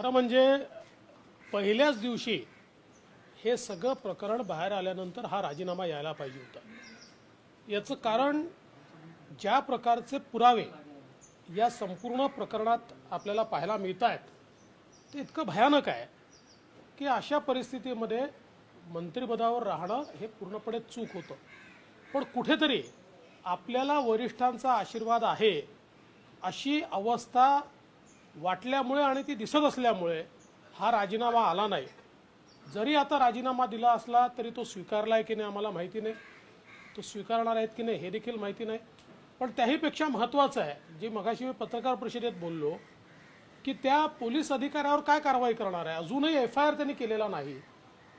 खरं म्हणजे पहिल्याच दिवशी हे सगळं प्रकरण बाहेर आल्यानंतर हा राजीनामा यायला पाहिजे होता. याचं कारण ज्या प्रकारचे पुरावे या संपूर्ण प्रकरणात आपल्याला पाहायला मिळत आहेत ते इतकं भयानक आहे की अशा परिस्थितीमध्ये मंत्रिपदावर राहणं हे पूर्णपणे चूक होतं. पण कुठेतरी आपल्याला वरिष्ठांचा आशीर्वाद आहे अशी अवस्था वाटल्यामुळे आणि ती दिसत असल्यामुळे हा राजीनामा आला नाही. जरी आता राजीनामा दिला असला तरी तो स्वीकारला आहे की नाही आम्हाला माहिती नाही. तो स्वीकारणार आहेत की नाही हे देखील माहिती नाही. पण त्याहीपेक्षा महत्त्वाचं आहे जे मगाशी मी पत्रकार परिषदेत बोललो की त्या पोलीस अधिकाऱ्यावर काय कारवाई करणार आहे? अजूनही एफ आय आर त्यांनी केलेला नाही.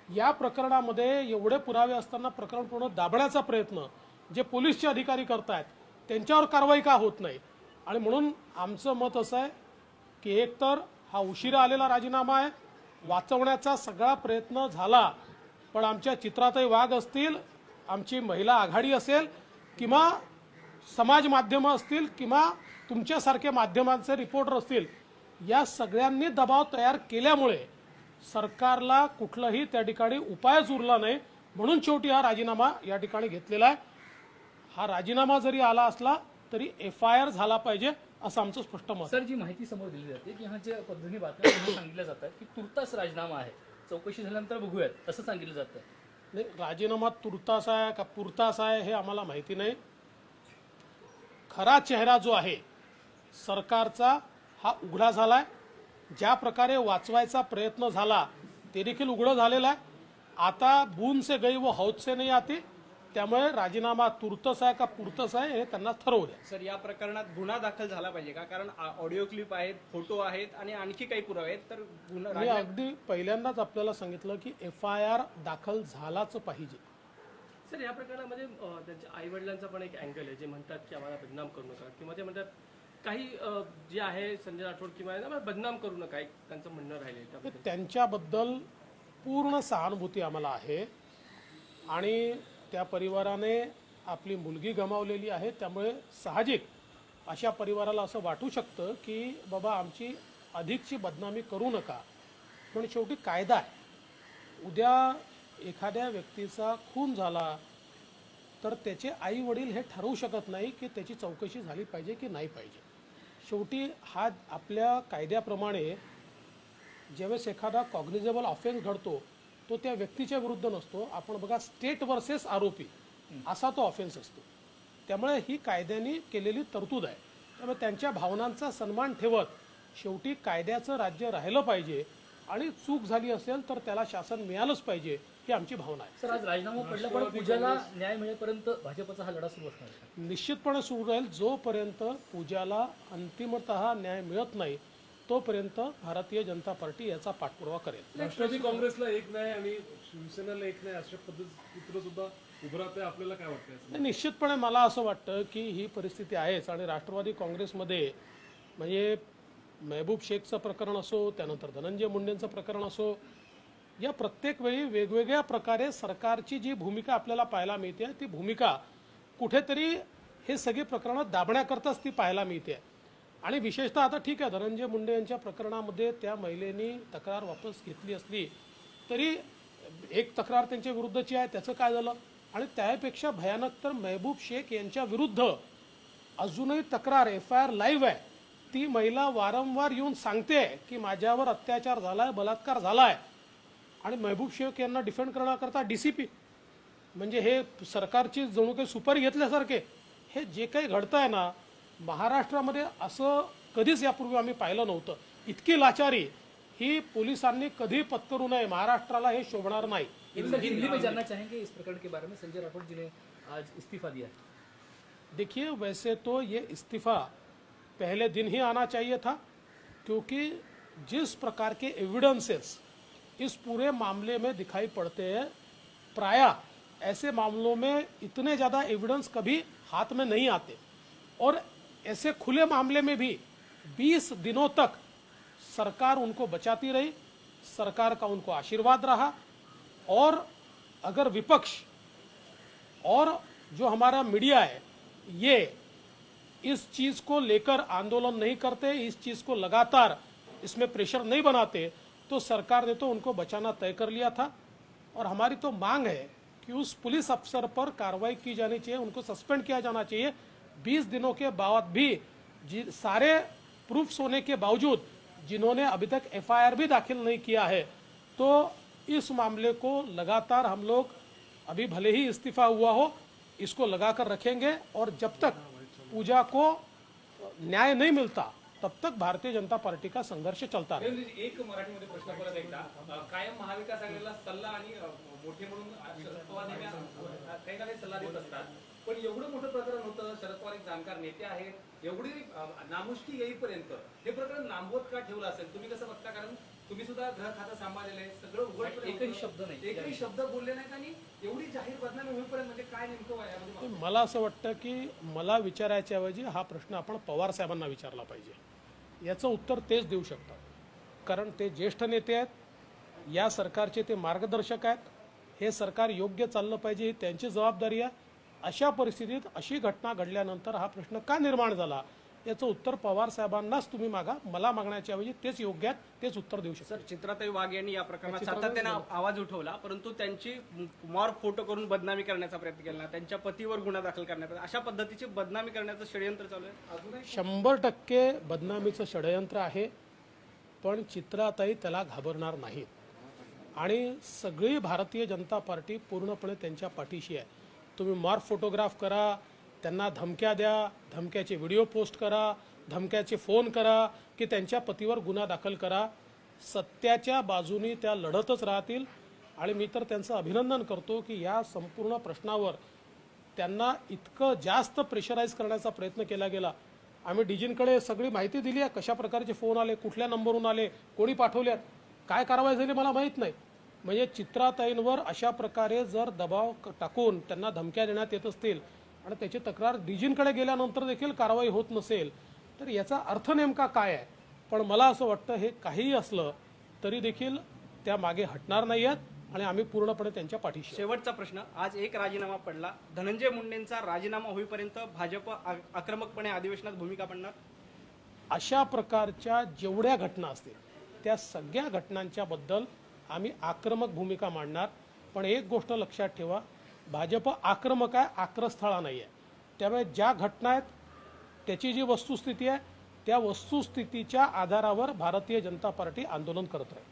या प्रकरणामध्ये एवढे पुरावे असताना प्रकरण पूर्ण दाबण्याचा प्रयत्न जे पोलीसचे अधिकारी करतायत त्यांच्यावर कारवाई का होत नाही? आणि म्हणून आमचं मत असं आहे की एकतर हा उशिरा आलेला राजीनामा आहे वाचवण्याचा सगळा प्रयत्न झाला पण आमच्या चित्रातही वाघ असतील आमची महिला आघाडी असेल किंवा समाज माध्यमं असतील किंवा तुमच्यासारखे माध्यमांचे रिपोर्टर असतील या सगळ्यांनी दबाव तयार केल्यामुळे सरकारला कुठलाही त्या ठिकाणी उपायच उरला नाही म्हणून शेवटी हा राजीनामा या ठिकाणी घेतलेला आहे. हा राजीनामा जरी आला असला तरी एफ आय आर झाला पाहिजे. असं आमचं स्पष्ट मत. सर जी माहिती समोर दिली जाते की ह्या ज्या पद्धतीने बातम्या समोर सांगितल्या जातात की तुर्तास राजीनामा आहे. चौकशी झाल्यानंतर बघूयात असं सांगितलं जातं. नाही राजीनामा तुर्तास आहे का पुरतास आहे हे आम्हाला माहिती नाही. खरा चेहरा जो आहे सरकारचा हा उघडा झालाय. ज्या प्रकारे वाचवायचा प्रयत्न झाला ते देखील उघडं झालेलं आहे. आता बून से गई व हौद से नाही आती. त्यामुळे राजीनामा तुर्तस आहे का पुरतस आहे हे त्यांना ठरवू द्या. सर या प्रकरणात गुन्हा दाखल झाला पाहिजे का? कारण ऑडिओ क्लिप आहेत फोटो आहेत आणि आणखी काही पुरावे आहेत तर गुन्हा मी राजा- अगदी पहिल्यांदाच आपल्याला सांगितलं की एफ आय आर दाखल झालाच पाहिजे. सर या प्रकरणामध्ये अ, त्यांच्या आई वडिलांचा पण एक अँगल आहे जे म्हणतात की आम्हाला बदनाम करू नका किंवा ते म्हणतात काही अ, जे आहे संजय राठोड किंवा यांना आम्हाला बदनाम करू नका एक त्यांचं म्हणणं राहिले तर त्यांच्याबद्दल पूर्ण सहानुभूती आम्हाला आहे. आणि त्या परिवाराने आपली मुलगी गमावलेली आहे. त्यामुळे साहजिक अशा परिवाराला असं वाटू शकतं की बाबा आमची अधिकची बदनामी करू नका. पण शेवटी कायदा आहे. उद्या एखाद्या व्यक्तीचा खून झाला तर त्याचे आई वडील हे ठरवू शकत नाही की त्याची चौकशी झाली पाहिजे की नाही पाहिजे. शेवटी हा आपल्या कायद्याप्रमाणे ज्यावेळेस एखादा कॉग्निजेबल ऑफेन्स घडतो तो त्या व्यक्तीच्या विरुद्ध नसतो. आपण बघा स्टेट वर्सेस आरोपी. असा तो ऑफेन्स असतो. त्यामुळे ही कायद्याने केलेली तरतूद आहे. त्यामुळे त्यांच्या भावनांचा सन्मान ठेवत शेवटी कायद्याचं राज्य राहिलं पाहिजे आणि चूक झाली असेल तर त्याला शासन मिळालंच पाहिजे ही आमची भावना आहे. सर आज राजीनामा पडला पण पूजाला न्याय मिळेपर्यंत भाजपचा हा लढा सुरू असणार निश्चितपणे सुरू राहील जोपर्यंत पूजाला अंतिमत न्याय मिळत नाही तोपर्यंत भारतीय जनता पार्टी याचा पाठपुरावा करेल. राष्ट्रवादी काँग्रेसला एक नाही आणि शिवसेनेला एक नाही अशा पद्धतीचं सुद्धा उभं आपल्याला काय वाटतंय नाही, निश्चितपणे मला असं वाटतं की ही परिस्थिती आहेच आणि राष्ट्रवादी काँग्रेसमध्ये म्हणजे महबूब शेखचं प्रकरण असो त्यानंतर धनंजय मुंडेंचं प्रकरण असो या प्रत्येक वेळी वेगवेगळ्या प्रकारे सरकारची जी भूमिका आपल्याला पाहायला मिळते ती भूमिका कुठेतरी हे सगळी प्रकरणं दाबण्याकरताच ती पाहायला मिळते. आणि विशेषतः आता ठीक आहे धनंजय मुंडे यांच्या प्रकरणामध्ये त्या महिलेनी तक्रार वापस घेतली असली तरी एक तक्रार त्यांच्या विरुद्धची आहे त्याचं काय झालं? आणि त्यापेक्षा भयानक तर मेहबूब शेख यांच्या विरुद्ध अजूनही तक्रार एफ आय आर लाईव्ह आहे. ती महिला वारंवार येऊन सांगते की माझ्यावर अत्याचार झालाय बलात्कार झालाय. आणि मेहबूब शेख यांना डिफेंड करण्याकरता डी सी पी म्हणजे हे सरकारची जणू काही सुपारी घेतल्यासारखे हे जे काही घडतं आहे ना महाराष्ट्रामध्ये असं कधीच यापूर्वी आम्ही पाहिलं नव्हतं. इतकी लाचारी. ही पोलिसांनी कधी पत्करू नये. महाराष्ट्राला हे शोभणार नाही. हिंदी में जानना चाहेंगे इस प्रकरण के बारे में. संजय राठौड़ जी ने आज इस्तीफा दिया देखिए वैसे तो ये इस्तीफा पहले दिन ही आना चाहिए था क्योंकि जिस प्रकार के एविडेंसेस इस पूरे मामले में दिखाई पड़ते हैं प्राय ऐसे मामलों में इतने ज़्यादा एविडेंस कभी हाथ में नहीं आते। और ऐसे खुले मामले में भी 20 दिनों तक सरकार उनको बचाती रही, सरकार का उनको आशीर्वाद रहा और अगर विपक्ष और जो हमारा मीडिया है, ये इस चीज़ को लेकर आंदोलन नहीं करते, इस चीज़ को लगातार इसमें प्रेशर नहीं बनाते तो सरकार ने तो उनको बचाना तय कर लिया था। और हमारी तो मांग है कि उस पुलिस अफसर पर कार्रवाई की जानी चाहिए, उनको सस्पेंड किया जाना चाहिए 20 दिनों के बाद भी सारे प्रूफ्स होने के बावजूद जिन्होंने अभी तक एफआईआर भी दाखिल नहीं किया है तो इस मामले को लगातार हम लोग अभी भले ही इस्तीफा हुआ हो, इसको लगाकर रखेंगे और जब तक पूजा को न्याय नहीं मिलता, तब तक भारतीय जनता पार्टी का संघर्ष चलता म्हणजे एक मराठीमध्ये प्रश्न कायम महाविकास मोठे म्हणून काही ना काही सल्ला देत असतात. पण एवढं मोठं प्रकरण होतं शरद पवार एक जाणकार नेते आहेत एवढी नामुष्की येईपर्यंत हे प्रकरण लांबवत का ठेवलं असेल? तुम्ही कसं बघता? कारण तुम्ही सुद्धा घर खातं सांभाळलेलं आहे सगळं उघड एकही शब्द नाही. एकही शब्द बोलले नाहीत आणि एवढी जाहीर बदनामी होईपर्यंत म्हणजे काय नेमकं मला असं वाटतं की मला विचारायच्या ऐवजी हा प्रश्न आपण पवार साहेबांना विचारला पाहिजे. याचं उत्तर तेच देऊ शकतात. कारण ते ज्येष्ठ नेते आहेत या सरकारचे ते मार्गदर्शक आहेत हे सरकार योग्य चाललं पाहिजे ही त्यांची जबाबदारी आहे. अशा परिस्थितीत अशी घटना घडल्यानंतर हा प्रश्न का निर्माण झाला? याचं उत्तर पवार साहेबांनाच तुम्ही मागा. मला मागण्याच्या ऐवजी तेच योग्य आहेत तेच उत्तर देऊ शकतात सर चित्राताई वाघ यांनी या प्रकरणात सातत्याने आवाज उठवला परंतु त्यांची मॉर फोटो करून बदनामी करण्याचा प्रयत्न केला त्यांच्या पतीवर गुन्हा दाखल करण्यात आला. अशा पद्धतीची बदनामी करण्याचं षडयंत्र चालू आहे. शंभर टक्के बदनामीचं षडयंत्र आहे पण चित्राताई त्याला घाबरणार नाहीत. आणि सगळी भारतीय जनता पार्टी पूर्णपणे त्यांच्या पाठीशी आहे. तुम्ही मॉर फोटोग्राफ करा त्यांना धमक्या द्या धमक्याचे व्हिडिओ पोस्ट करा धमक्याचे फोन करा की त्यांच्या पतीवर गुन्हा दाखल करा. सत्याच्या बाजूनी त्या लढतच राहतील. आणि मी तर त्यांचं अभिनंदन करतो की या संपूर्ण प्रश्नावर त्यांना इतकं जास्त प्रेशराईज करण्याचा प्रयत्न केला गेला. आम्ही डीजींकडे सगळी माहिती दिली आहे कशा प्रकारचे फोन आले कुठल्या नंबरहून आले कोणी पाठवल्यात काय कारवाई झाली मला माहीत नाही. म्हणजे चित्राताईंवर अशा प्रकारे जर दबाव टाकून त्यांना धमक्या देण्यात येत असतील आणि त्याची तक्रार डीजींकडे गेल्यानंतर देखील कारवाई होत नसेल तर याचा अर्थ नेमका काय आहे? पण मला असं वाटतं हे काहीही असलं तरी देखील त्या मागे हटणार नाही आहेत आणि आम्ही पूर्णपणे त्यांच्या पाठीशी. शेवटचा प्रश्न. आज एक राजीनामा पडला. धनंजय मुंडेंचा राजीनामा होईपर्यंत भाजप आक्रमकपणे अधिवेशनात भूमिका पडणार अशा प्रकारच्या जेवढ्या घटना असतील त्या सगळ्या घटनांच्याबद्दल आम्ही आक्रमक भूमिका मांडणार. पण एक गोष्ट लक्षात ठेवा भाजप आक्रमक आहे आक्रस्थळा नाही आहे त्यामुळे ज्या घटना आहेत त्याची जी वस्तुस्थिती आहे त्या वस्तुस्थितीच्या आधारावर भारतीय जनता पार्टी आंदोलन करत राहील.